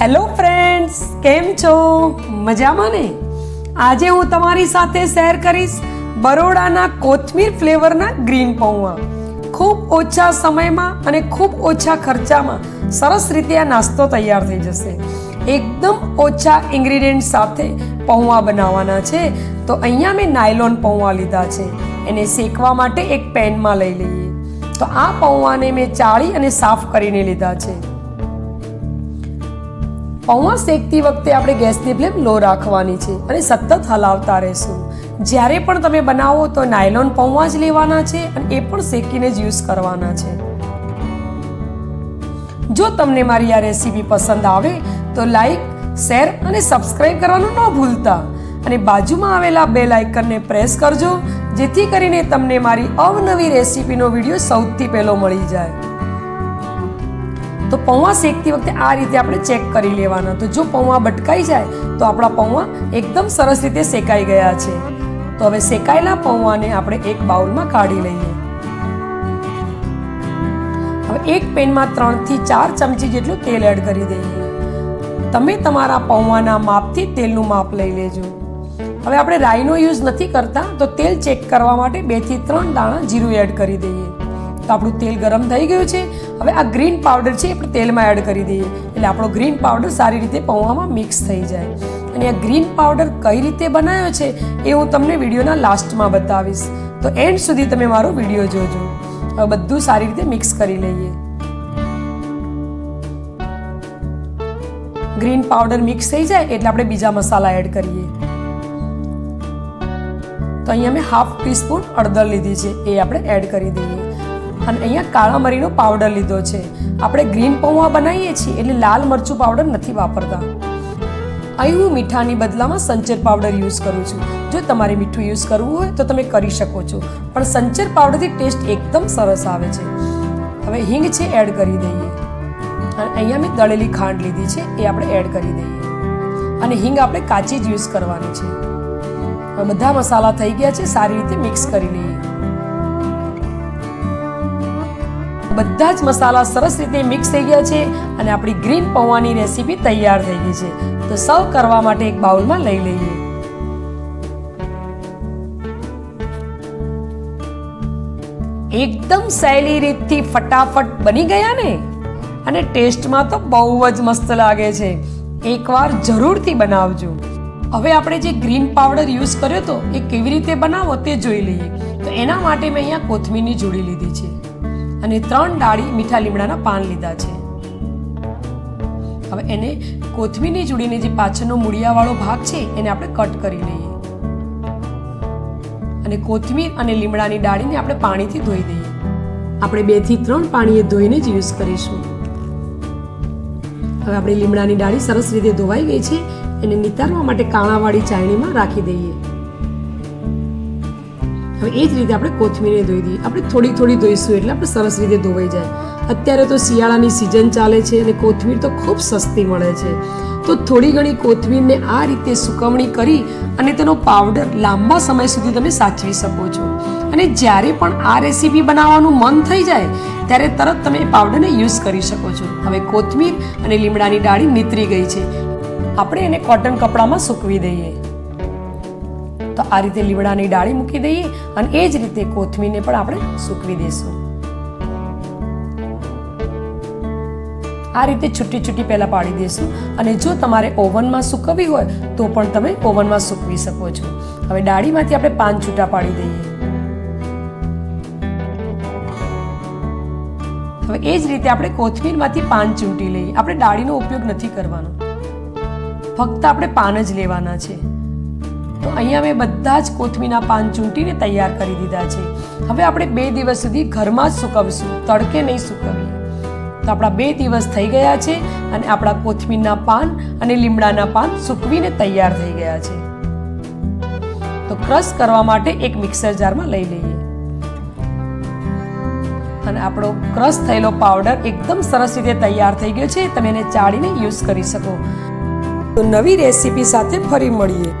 Hello friends, કેમ છો? મજામાં ને? આજે હું તમારી સાથે શેર કરીશ બરોડાના કોથમીર ફ્લેવરના ગ્રીન પૌવા. ખૂબ ઓછા સમયમાં અને ખૂબ ઓછા ખર્ચામાં સરસ રીતે આ નાસ્તો તૈયાર થઈ જશે. એકદમ ઓછા ઇન્ગ્રીડિયન્ટ સાથે પૌવા બનાવવાના છે. તો અહીંયા મેં નાયલોન પૌવા લીધા છે. એને શેકવા માટે એક પેનમાં લઈ લઈએ. તો આ પૌવાને મેં ચાળી અને સાફ કરીને લીધા છે. પૌવા શેકતી વખતે આપણે ગેસની ફ્લેમ લો રાખવાની છે અને સતત હલાવતા રહેશું. જ્યારે પણ તમે બનાવો તો નાયલોન પૌવા જ લેવાના છે અને એ પણ શેકીને જ યુઝ કરવાના છે. જો તમને મારી આ રેસીપી પસંદ આવે તો લાઈક, શેર અને સબસ્ક્રાઇબ કરવાનું ન ભૂલતા. અને બાજુમાં આવેલા બે લાઇકનને પ્રેસ કરજો, જેથી કરીને તમને મારી અવનવી રેસીપીનો વીડિયો સૌથી પહેલો મળી જાય. તો પૌવા શેકતી વખતે આ રીતે આપણે ચેક કરી લેવાના. તો જો પૌવા બટકાઈ જાય, તો આપણા પૌવા એકદમ સરસ રીતે શેકાઈ ગયા છે. તો હવે શેકાયેલા પૌવાને આપણે એક બાઉલમાં કાઢી લઈએ. હવે એક પેનમાં ત્રણથી ચાર ચમચી જેટલું તેલ એડ કરી દઈએ. તમે તમારા પૌવાના માપથી તેલનું માપ લઈ લેજો. હવે આપણે રાઈનો યુઝ નથી કરતા, તો તેલ ચેક કરવા માટે બેથી ત્રણ દાણા જીરું એડ કરી દઈએ. તો આપણું તેલ ગરમ થઈ ગયું છે. હવે આ ગ્રીન પાવડર છે આપણે તેલમાં એડ કરી દઈએ. એટલે આપણો ગ્રીન પાવડર સારી રીતે પૌવામાં મિક્સ થઈ જાય. અને આ ગ્રીન પાવડર કઈ રીતે બનાવ્યો છે એ હું તમને વિડીયોના લાસ્ટમાં બતાવીશ. તો એન્ડ સુધી તમે મારો વીડિયો જોજો. હવે બધું સારી રીતે મિક્સ કરી લઈએ. ગ્રીન પાવડર મિક્સ થઈ જાય એટલે આપણે બીજા મસાલા એડ કરીએ. તો અહીંયા મેં હાફ ટીસ્પૂન અડદર લીધી છે. એ આપણે એડ કરી દઈએ. અને અહીંયા કાળા મરીનો પાવડર લીધો છે. આપણે ગ્રીન પૌવા બનાવીએ છીએ એટલે લાલ મરચું પાવડર નથી વાપરતા. અહીં હું મીઠાની બદલામાં સંચર પાવડર યુઝ કરું છું. જો તમારે મીઠું યુઝ કરવું હોય તો તમે કરી શકો છો. પણ સંચર પાવડરથી ટેસ્ટ એકદમ સરસ આવે છે. હવે હિંગ છે એડ કરી દઈએ. અને અહીંયા મેં દળેલી ખાંડ લીધી છે, એ આપણે એડ કરી દઈએ. અને હિંગ આપણે કાચી જ યુઝ કરવાની છે. બધા મસાલા થઈ ગયા છે, સારી રીતે મિક્સ કરી લઈએ. બધા જ મસાલા સરસ રીતે મિક્સ થઈ ગયા છે અને આપણી ગ્રીન પૌવાની રેસીપી તૈયાર થઈ ગઈ છે. તો સર્વ કરવા માટે એક બાઉલમાં લઈ લઈએ. એકદમ સહેલી રીતથી ફટાફટ બની ગયા ને? અને ટેસ્ટમાં તો બહુ જ મસ્ત લાગે છે. એકવાર જરૂરથી બનાવજો. હવે આપણે જે ગ્રીન પાવડર યુઝ કર્યો તો એ કેવી રીતે બનાવો તે જોઈ લઈએ. તો એના માટે મેં અહીંયા કોથમીરની જોડી લીધી છે. અને ત્રણ ડાળી મીઠા લીમડાના પાન લીધા છે. હવે એને કોથમીરની જોડીને જે પાછળનો મૂળિયાવાળો ભાગ છે, એને આપણે કટ કરી લઈએ. અને કોથમીર અને લીમડાની ડાળીને આપણે પાણીથી ધોઈ દઈએ. આપણે બેથી ત્રણ પાણીએ ધોઈને જ યુઝ કરીશું. હવે આપણે લીમડાની ડાળી સરસ રીતે ધોવાઈ ગઈ છે, એને નિતારવા માટે કાણાવાળી ચાયણીમાં રાખી દઈએ. હવે એ જ રીતે આપણે કોથમીરને ધોઈ દઈએ. આપણે થોડી થોડી ધોઈશું એટલે આપણે સરસ રીતે ધોવાઈ જાય. અત્યારે તો શિયાળાની સિઝન ચાલે છે અને કોથમીર તો ખૂબ સસ્તી મળે છે. તો થોડી ઘણી કોથમીરને આ રીતે સુકવણી કરી અને તેનો પાવડર લાંબા સમય સુધી તમે સાચવી શકો છો. અને જ્યારે પણ આ રેસીપી બનાવવાનું મન થઈ જાય, ત્યારે તરત તમે એ પાવડરને યુઝ કરી શકો છો. હવે કોથમીર અને લીમડાની ડાળી નીતરી ગઈ છે. આપણે એને કોટન કપડામાં સૂકવી દઈએ. તો આ રીતે લીમડાની ડાળી મૂકી દઈએ અને એ જ રીતે કોથમીરને પણ આપણે સૂકવી દઈશું આ રીતે છૂટી છૂટી પહેલા પાડી દઈશું અને જો તમારે ઓવનમાં સૂકવવી હોય તો પણ તમે ઓવનમાં સૂકવી શકો છો. હવે ડાળીમાંથી આપણે પાન છૂટા પાડી દઈએ. હવે એ જ રીતે આપણે કોથમીરમાંથી પાન ચૂંટી લઈએ. આપણે ડાળીનો ઉપયોગ નથી કરવાનો. ફક્ત આપણે પાન જ લેવાના છે. તો અહીંયા મેં બધા જ કોથમીના પાન ચૂંટીને તૈયાર કરી દીધા છે. હવે આપણે બે દિવસ સુધી ઘરમાં જ સુકવશું. તડકે નહીં સુકવીએ. તો આપણા બે દિવસ થઈ ગયા છે અને આપણા કોથમીરના પાન અને લીમડાના પાન સૂકવીને તૈયાર થઈ ગયા છે. તો ક્રશ કરવા માટે એક મિક્સર જારમાં લઈ લઈએ. અને આપણો ક્રશ થયેલો પાવડર એકદમ સરસ રીતે તૈયાર થઈ ગયો છે. તમે એને ચાળીને યુઝ કરી શકો. તો નવી રેસીપી સાથે ફરી મળીએ.